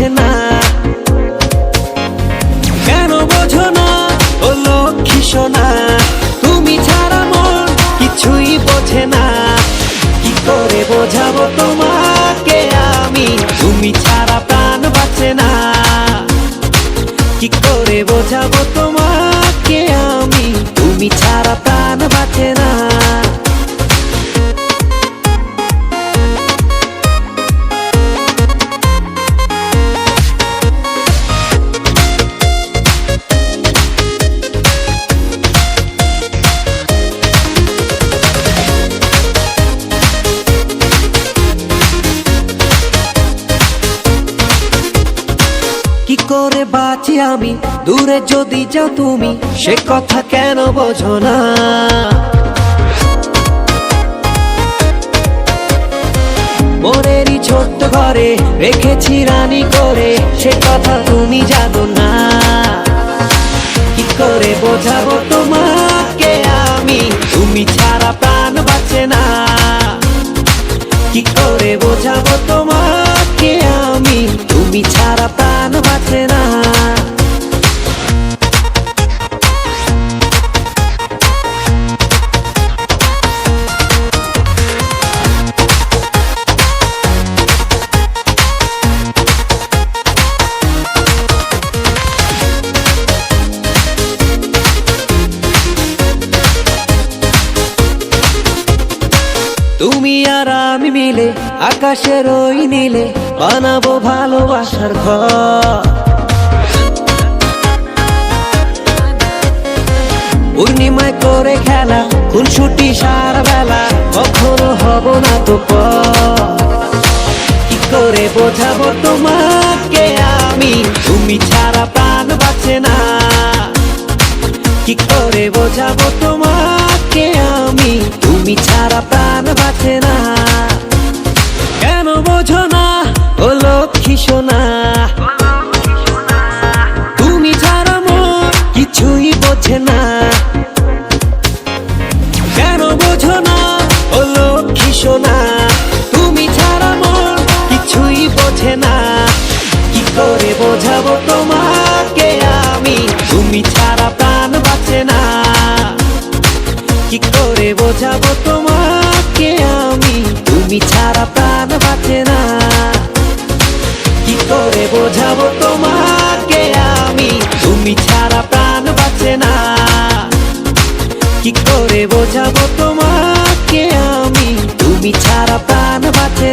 বোঝে না। কেন বোঝো না ও লক্ষ্মী সোনা? তুমি ছাড়া মন কিছুই বোঝে না। কি করে বোঝাবো তোমাকে আমি? তুমি ছাড়া প্রাণ বাঁচে না। কি করে বোঝাবো তোমাকে আমি? তুমি ছাড়া প্রাণ বাঁচে না। আমি, দূরে যদি যাও তুমি, সে কথা কেন বোঝো না? মোরেরই ছোট্ট ঘরে রেখেছি রানী করে, সে কথা তুমি জানো না। কি করে বোঝাবো তোমাকে আমি? তুমি ছাড়া প্রাণ বাঁচে না। কি করে বোঝাবো তোমাকে আমি? তুমি ছাড়া প্রাণ তুমি আর আমি মিলে, আকাশের ওই নীলে বানাবো ভালোবাসার ঘর। পূর্ণিমায় করে খেলা খুনসুটি সারা বেলা, কখনো হব না তো কি করে বোঝাবো তোমাকে আমি? তুমি ছাড়া প্রাণ বাঁচে না। কি করে বোঝাবো আমি তুমি ছাড়া প্রাণ বাঁচে না। কেন বোঝো না, ও লক্ষ্মী সোনা। তুমি ছাড়া কিছুই বোঝে না। কেন বোঝো না, ও লক্ষ্মী সোনা। তুমি ছাড়া মোর কিছুই বোঝে না। কি করে বোঝাবো তোমাকে আমি? তুমি ছাড়া প্রাণ কি করে বোঝাবো তোমাকে আমি? তুমি ছাড়া প্রাণ বাঁচে না। কি করে বোঝাবো তোমাকে আমি? তুমি ছাড়া প্রাণ বাঁচে না। কি করে বোঝাবো তোমাকে আমি? তুমি ছাড়া প্রাণ বাঁচে